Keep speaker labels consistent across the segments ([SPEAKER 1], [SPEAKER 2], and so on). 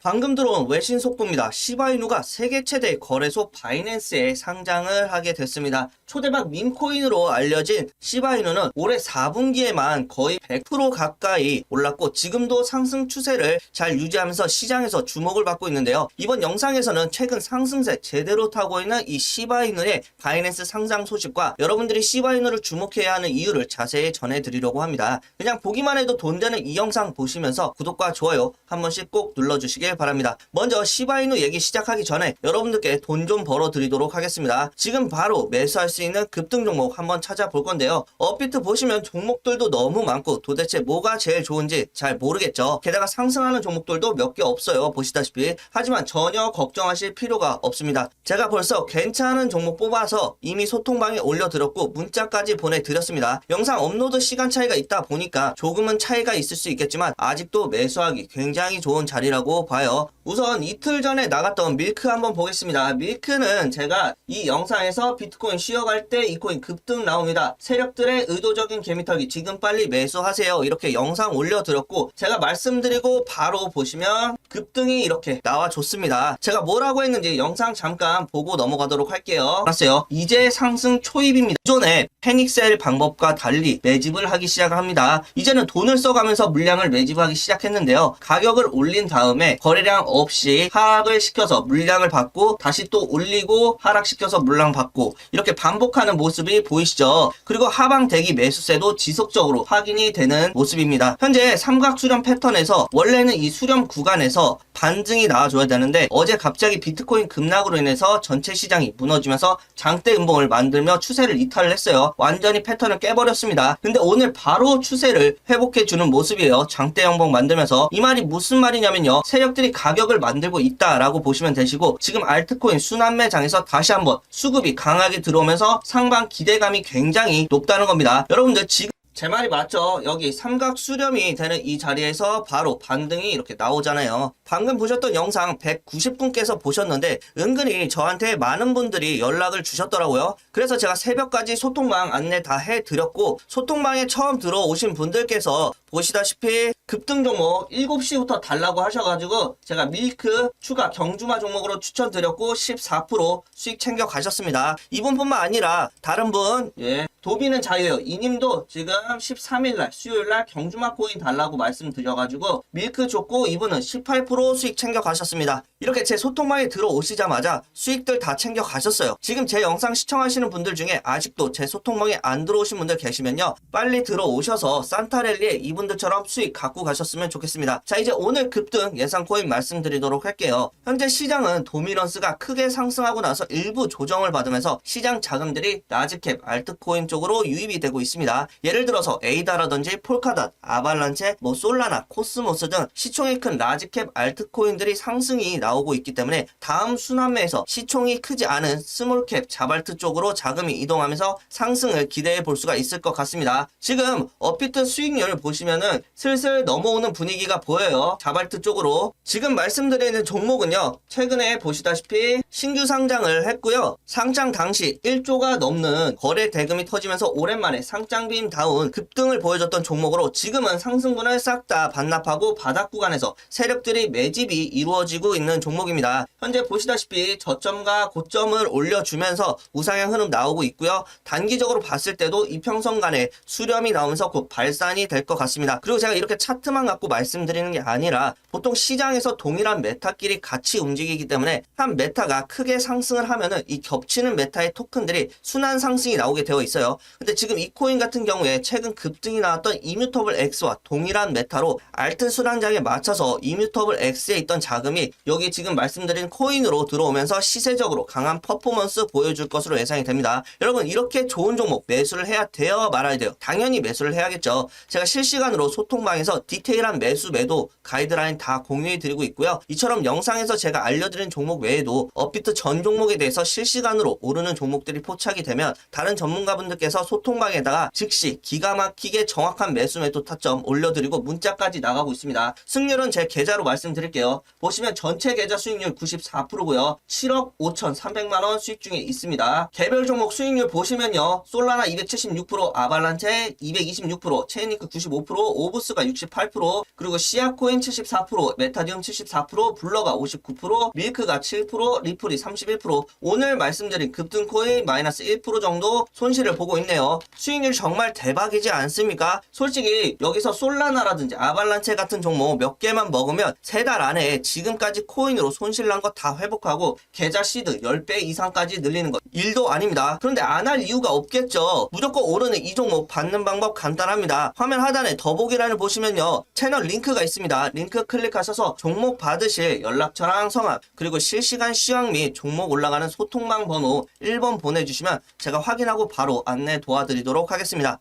[SPEAKER 1] 방금 들어온 외신 속보입니다. 시바이누가 세계 최대 거래소 바이낸스에 상장을 하게 됐습니다. 초대박 밈코인으로 알려진 시바이누는 올해 4분기에만 거의 100% 가까이 올랐고 지금도 상승 추세를 잘 유지하면서 시장에서 주목을 받고 있는데요. 이번 영상에서는 최근 상승세 제대로 타고 있는 이 시바이누의 바이낸스 상장 소식과 여러분들이 시바이누를 주목해야 하는 이유를 자세히 전해드리려고 합니다. 그냥 보기만 해도 돈 되는 이 영상 보시면서 구독과 좋아요 한 번씩 꼭 눌러주시길 바랍니다. 먼저 시바이누 얘기 시작하기 전에 여러분들께 돈 좀 벌어 드리도록 하겠습니다. 지금 바로 매수할 수 있는 급등 종목 한번 찾아볼 건데요. 업비트 보시면 종목들도 너무 많고 도대체 뭐가 제일 좋은지 잘 모르겠죠. 게다가 상승하는 종목들도 몇 개 없어요. 보시다시피. 하지만 전혀 걱정하실 필요가 없습니다. 제가 벌써 괜찮은 종목 뽑아서 이미 소통방에 올려드렸고 문자까지 보내드렸습니다. 영상 업로드 시간 차이가 있다 보니까 조금은 차이가 있을 수 있겠지만 아직도 매수하기 굉장히 좋은 자리라고 봐요. 우선 이틀 전에 나갔던 밀크 한번 보겠습니다. 밀크는 제가 이 영상에서 비트코인 쉬어갈 때 이 코인 급등 나옵니다. 세력들의 의도적인 개미털기 지금 빨리 매수하세요. 이렇게 영상 올려드렸고 제가 말씀드리고 바로 보시면 급등이 이렇게 나와줬습니다. 제가 뭐라고 했는지 영상 잠깐 보고 넘어가도록 할게요. 알았어요. 이제 상승 초입입니다. 기존에 패닉셀 방법과 달리 매집을 하기 시작합니다. 이제는 돈을 써가면서 물량을 매집하기 시작했는데요. 가격을 올린 다음에 거래량 없이 하락을 시켜서 물량을 받고 다시 또 올리고 하락시켜서 물량 받고 이렇게 반복하는 모습이 보이시죠? 그리고 하방 대기 매수세도 지속적으로 확인이 되는 모습입니다. 현재 삼각 수렴 패턴에서 원래는 이 수렴 구간에서 반등이 나와줘야 되는데 어제 갑자기 비트코인 급락으로 인해서 전체 시장이 무너지면서 장대 음봉을 만들며 추세를 이탈을 했어요. 완전히 패턴을 깨버렸습니다. 근데 오늘 바로 추세를 회복해주는 모습이에요. 장대 양봉 만들면서 이 말이 무슨 말이냐면요. 세력 들이 가격을 만들고 있다라고 보시면 되시고 지금 알트코인 순환매장에서 다시 한번 수급이 강하게 들어오면서 상방 기대감이 굉장히 높다는 겁니다. 여러분들 지금 제 말이 맞죠? 여기 삼각 수렴이 되는 이 자리에서 바로 반등이 이렇게 나오잖아요. 방금 보셨던 영상 190분께서 보셨는데 은근히 저한테 많은 분들이 연락을 주셨더라고요. 그래서 제가 새벽까지 소통방 안내 다 해드렸고 소통방에 처음 들어오신 분들께서 보시다시피 급등 종목 7시부터 달라고 하셔가지고 제가 밀크 추가 경주마 종목으로 추천드렸고 14% 수익 챙겨 가셨습니다. 이분뿐만 아니라 다른 분 예. 도비는 자유예요. 이님도 지금 13일날 수요일날 경주마 코인 달라고 말씀드려가지고 밀크 줬고 이분은 18% 수익 챙겨 가셨습니다. 이렇게 제 소통방에 들어오시자마자 수익들 다 챙겨 가셨어요. 지금 제 영상 시청하시는 분들 중에 아직도 제 소통방에 안 들어오신 분들 계시면요. 빨리 들어오셔서 산타랠리에 이분들처럼 수익 갖고 가셨으면 좋겠습니다. 자 이제 오늘 급등 예상 코인 말씀드리도록 할게요. 현재 시장은 도미넌스가 크게 상승하고 나서 일부 조정을 받으면서 시장 자금들이 라지캡 알트코인 쪽으로 유입이 되고 있습니다. 예를 들어서 에이다라든지 폴카닷, 아발란체, 뭐 솔라나, 코스모스 등 시총이 큰 라지캡 알트코인들이 상승이 나오고 있기 때문에 다음 순환매에서 시총이 크지 않은 스몰캡 자발트 쪽으로 자금이 이동하면서 상승을 기대해 볼 수가 있을 것 같습니다. 지금 업비트 수익률 보시면은 슬슬 넘어오는 분위기가 보여요. 자발트 쪽으로. 지금 말씀드리는 종목은요. 최근에 보시다시피 신규 상장을 했고요. 상장 당시 1조가 넘는 거래 대금이 터지면서 오랜만에 상장빔 다운 급등을 보여줬던 종목으로 지금은 상승분을 싹 다 반납하고 바닥 구간에서 세력들이 매집이 이루어지고 있는 종목입니다. 현재 보시다시피 저점과 고점을 올려주면서 우상향 흐름 나오고 있고요. 단기적으로 봤을 때도 이평선 간에 수렴이 나오면서 곧 발산이 될 것 같습니다. 그리고 제가 이렇게 차 트만 갖고 말씀드리는 게 아니라 보통 시장에서 동일한 메타끼리 같이 움직이기 때문에 한 메타가 크게 상승을 하면은 이 겹치는 메타의 토큰들이 순환 상승이 나오게 되어 있어요. 근데 지금 이 코인 같은 경우에 최근 급등이 나왔던 이뮤터블 X와 동일한 메타로 알트 순환장에 맞춰서 이뮤터블 X에 있던 자금이 여기 지금 말씀드린 코인으로 들어오면서 시세적으로 강한 퍼포먼스 보여줄 것으로 예상이 됩니다. 여러분 이렇게 좋은 종목 매수를 해야 돼요 말아야 돼요. 당연히 매수를 해야겠죠. 제가 실시간으로 소통방에서 디테일한 매수 매도 가이드라인 다 공유해 드리고 있고요. 이처럼 영상에서 제가 알려드린 종목 외에도 업비트 전 종목에 대해서 실시간으로 오르는 종목들이 포착이 되면 다른 전문가분들께서 소통방에다가 즉시 기가 막히게 정확한 매수 매도 타점 올려드리고 문자까지 나가고 있습니다. 승률은 제 계좌로 말씀드릴게요. 보시면 전체 계좌 수익률 94%고요. 7억 5,300만 원 수익 중에 있습니다. 개별 종목 수익률 보시면요. 솔라나 276%, 아발란체 226%, 체인리크 95%, 오브스가 58%, 그리고 시아코인 74%, 메타디움 74%, 블러가 59%, 밀크가 7%, 리플이 31%, 오늘 말씀드린 급등코인 마이너스 1% 정도 손실을 보고 있네요. 수익률 정말 대박이지 않습니까? 솔직히 여기서 솔라나라든지 아발란체 같은 종목 몇 개만 먹으면 세 달 안에 지금까지 코인으로 손실 난 거 다 회복하고 계좌 시드 10배 이상까지 늘리는 것 일도 아닙니다. 그런데 안 할 이유가 없겠죠. 무조건 오르는 이 종목 받는 방법 간단합니다. 화면 하단에 더보기란을 보시면 요. 채널 링크가 있습니다. 링크 클릭하셔서 종목 받으실 연락처랑 성함 그리고 실시간 시황 및 종목 올라가는 소통망 번호 1번 보내주시면 제가 확인하고 바로 안내 도와드리도록 하겠습니다.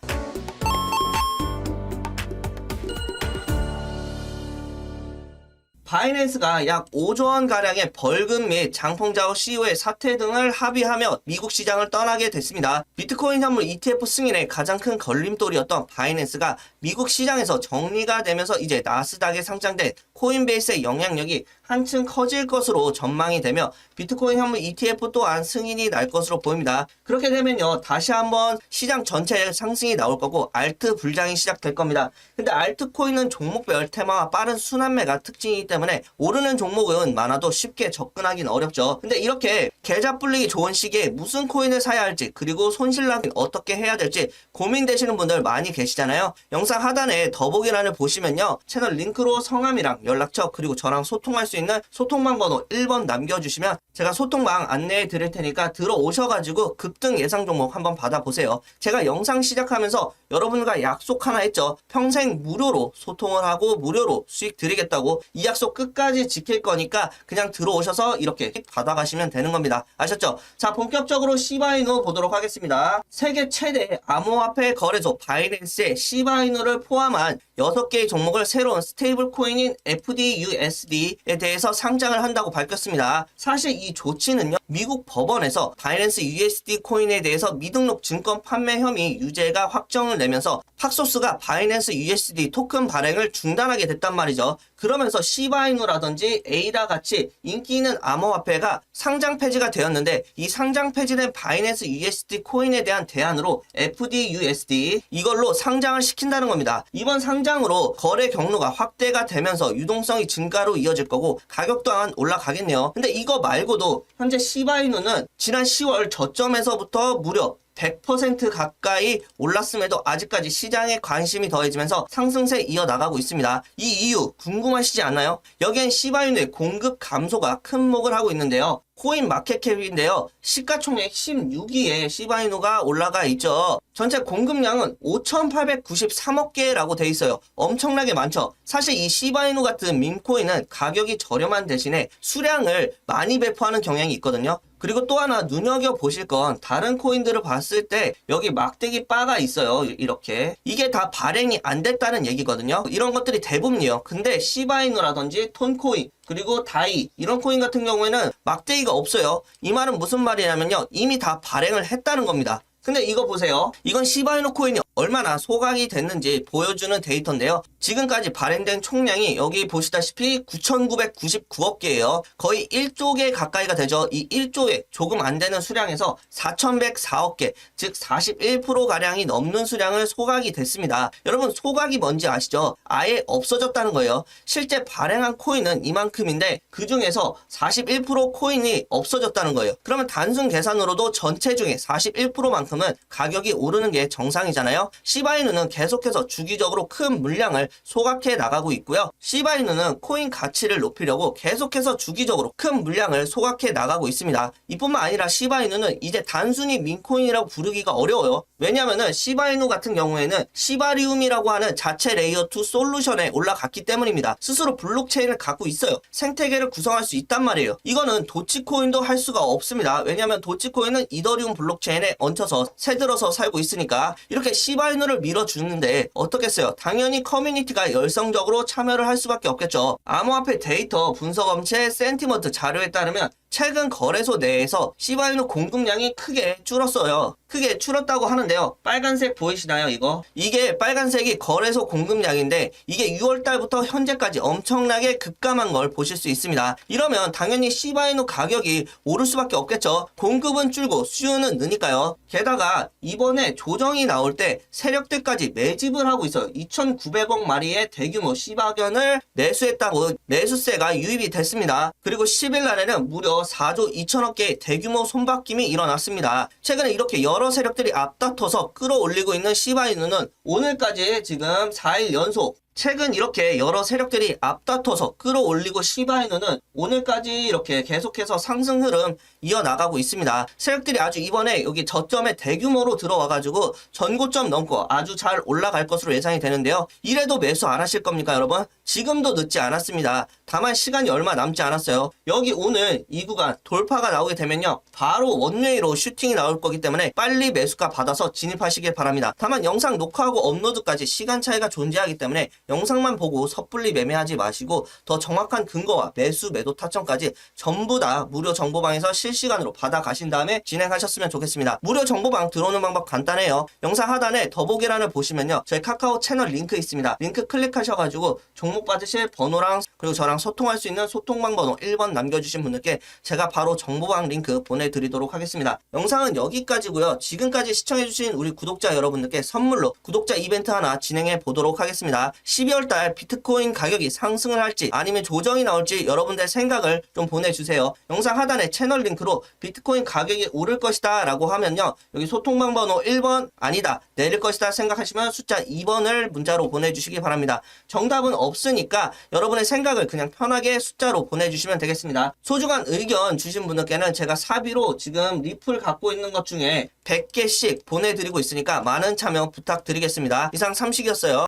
[SPEAKER 1] 바이낸스가 약 5조 원 가량의 벌금 및 장풍 작업 시효의 사퇴 등을 합의하며 미국 시장을 떠나게 됐습니다. 비트코인 현물 ETF 승인의 가장 큰 걸림돌이었던 바이낸스가 미국 시장에서 정리가 되면서 이제 나스닥에 상장된 코인베이스의 영향력이 한층 커질 것으로 전망이 되며 비트코인 현물 ETF 또한 승인이 날 것으로 보입니다. 그렇게 되면요 다시 한번 시장 전체에 상승이 나올 거고 알트 불장이 시작될 겁니다. 근데 알트코인은 종목별 테마와 빠른 순환매가 특징이기 때문에 오르는 종목은 많아도 쉽게 접근하기는 어렵죠. 근데 이렇게 계좌 불리기 좋은 시기에 무슨 코인을 사야 할지 그리고 손실 나긴 어떻게 해야 될지 고민되시는 분들 많이 계시잖아요. 영상 하단에 더보기란을 보시면요 채널 링크로 성함이랑 연락처 그리고 저랑 소통할 수 있는 소통방 번호 1번 남겨주시면 제가 소통방 안내해 드릴 테니까 들어오셔가지고 급등 예상 종목 한번 받아보세요. 제가 영상 시작하면서 여러분과 약속 하나 했죠. 평생 무료로 소통을 하고 무료로 수익 드리겠다고 이 약속 끝까지 지킬 거니까 그냥 들어오셔서 이렇게 받아가시면 되는 겁니다. 아셨죠? 자, 본격적으로 시바이노 보도록 하겠습니다. 세계 최대 암호화폐 거래소 바이낸스의 시바이노를 포함한 6개의 종목을 새로운 스테이블 코인인 FDUSD에 대해 서 상장을 한다고 밝혔습니다. 사실 이 조치는요, 미국 법원에서 바이낸스 USD 코인에 대해서 미등록 증권 판매 혐의 유죄가 확정을 내면서 팍소스가 바이낸스 USD 토큰 발행을 중단하게 됐단 말이죠. 그러면서 시바이누라든지 에이다 같이 인기 있는 암호화폐가 상장 폐지가 되었는데 이 상장 폐지된 바이낸스 USD 코인에 대한 대안으로 FDUSD 이걸로 상장을 시킨다는 겁니다. 이번 상장으로 거래 경로가 확대가 되면서 유동성이 증가로 이어질 거고 가격 또한 올라가겠네요. 근데 이거 말고도 현재 시바이누는 지난 10월 저점에서부터 무려 100% 가까이 올랐음에도 아직까지 시장에 관심이 더해지면서 상승세 이어나가고 있습니다. 이 이유 궁금하시지 않나요? 여기엔 시바인의 공급 감소가 큰 목을 하고 있는데요. 코인 마켓캡인데요. 시가총액 16위에 시바이노가 올라가 있죠. 전체 공급량은 5,893억 개라고 돼 있어요. 엄청나게 많죠. 사실 이 시바이노 같은 밈코인은 가격이 저렴한 대신에 수량을 많이 배포하는 경향이 있거든요. 그리고 또 하나 눈여겨 보실 건 다른 코인들을 봤을 때 여기 막대기 바가 있어요. 이렇게. 이게 다 발행이 안 됐다는 얘기거든요. 이런 것들이 대부분이에요. 근데 시바이노라든지 톤코인 그리고 다이 이런 코인 같은 경우에는 막대기가 없어요. 이 말은 무슨 말이냐면요. 이미 다 발행을 했다는 겁니다. 근데 이거 보세요. 이건 시바이노 코인이 얼마나 소각이 됐는지 보여주는 데이터인데요. 지금까지 발행된 총량이 여기 보시다시피 9,999억 개예요. 거의 1조 개 가까이가 되죠. 이 1조에 조금 안 되는 수량에서 4,104억 개, 즉 41%가량이 넘는 수량을 소각이 됐습니다. 여러분 소각이 뭔지 아시죠? 아예 없어졌다는 거예요. 실제 발행한 코인은 이만큼인데 그 중에서 41% 코인이 없어졌다는 거예요. 그러면 단순 계산으로도 전체 중에 41%만큼 은 가격이 오르는 게 정상이잖아요. 시바이누는 계속해서 주기적으로 큰 물량을 소각해 나가고 있고요. 시바이누는 코인 가치를 높이려고 계속해서 주기적으로 큰 물량을 소각해 나가고 있습니다. 이뿐만 아니라 시바이누는 이제 단순히 민코인이라고 부르기가 어려워요. 왜냐하면 시바이누 같은 경우에는 시바리움이라고 하는 자체 레이어 2 솔루션에 올라갔기 때문입니다. 스스로 블록체인을 갖고 있어요. 생태계를 구성할 수 있단 말이에요. 이거는 도치코인도 할 수가 없습니다. 왜냐하면 도치코인은 이더리움 블록체인에 얹혀서 새들어서 살고 있으니까 이렇게 시바이누를 밀어주는데 어떻겠어요? 당연히 커뮤니티가 열성적으로 참여를 할 수밖에 없겠죠. 암호화폐 데이터 분석 업체 센티먼트 자료에 따르면 최근 거래소 내에서 시바이누 공급량이 크게 줄었어요. 크게 줄었다고 하는데요. 빨간색 보이시나요, 이거? 이게 빨간색이 거래소 공급량인데 이게 6월 달부터 현재까지 엄청나게 급감한 걸 보실 수 있습니다. 이러면 당연히 시바이누 가격이 오를 수밖에 없겠죠. 공급은 줄고 수요는 느니까요. 게다가 이번에 조정이 나올 때 세력들까지 매집을 하고 있어요. 2,900억 마리의 대규모 시바견을 매수했다고 매수세가 유입이 됐습니다. 그리고 10일 날에는 무려 4조 2천억 개의 대규모 손바뀜이 일어났습니다. 최근에 이렇게 여러 세력들이 앞다퉈서 끌어올리고 있는 시바이누는 오늘까지 지금 4일 연속 최근 이렇게 여러 세력들이 앞다퉈서 끌어올리고 시바이누는 오늘까지 이렇게 계속해서 상승 흐름 이어나가고 있습니다. 세력들이 아주 이번에 여기 저점에 대규모로 들어와가지고 전고점 넘고 아주 잘 올라갈 것으로 예상이 되는데요. 이래도 매수 안 하실 겁니까 여러분? 지금도 늦지 않았습니다. 다만 시간이 얼마 남지 않았어요. 여기 오늘 이 구간 돌파가 나오게 되면요. 바로 원웨이로 슈팅이 나올 거기 때문에 빨리 매수가 받아서 진입하시길 바랍니다. 다만 영상 녹화하고 업로드까지 시간 차이가 존재하기 때문에 영상만 보고 섣불리 매매하지 마시고 더 정확한 근거와 매수 매도 타점까지 전부 다 무료 정보방에서 실시간으로 받아 가신 다음에 진행하셨으면 좋겠습니다. 무료 정보방 들어오는 방법 간단해요. 영상 하단에 더보기란을 보시면요. 저희 카카오 채널 링크 있습니다. 링크 클릭하셔가지고 종목 받으실 번호랑 그리고 저랑 소통할 수 있는 소통방 번호 1번 남겨주신 분들께 제가 바로 정보방 링크 보내드리도록 하겠습니다. 영상은 여기까지고요. 지금까지 시청해주신 우리 구독자 여러분들께 선물로 구독자 이벤트 하나 진행해 보도록 하겠습니다. 12월 달 비트코인 가격이 상승을 할지 아니면 조정이 나올지 여러분들 생각을 좀 보내주세요. 영상 하단에 채널 링크로 비트코인 가격이 오를 것이다 라고 하면요. 여기 소통방 번호 1번 아니다 내릴 것이다 생각하시면 숫자 2번을 문자로 보내주시기 바랍니다. 정답은 없으니까 여러분의 생각을 그냥 편하게 숫자로 보내주시면 되겠습니다. 소중한 의견 주신 분들께는 제가 사비로 지금 리플 갖고 있는 것 중에 100개씩 보내드리고 있으니까 많은 참여 부탁드리겠습니다. 이상 삼식이었어요.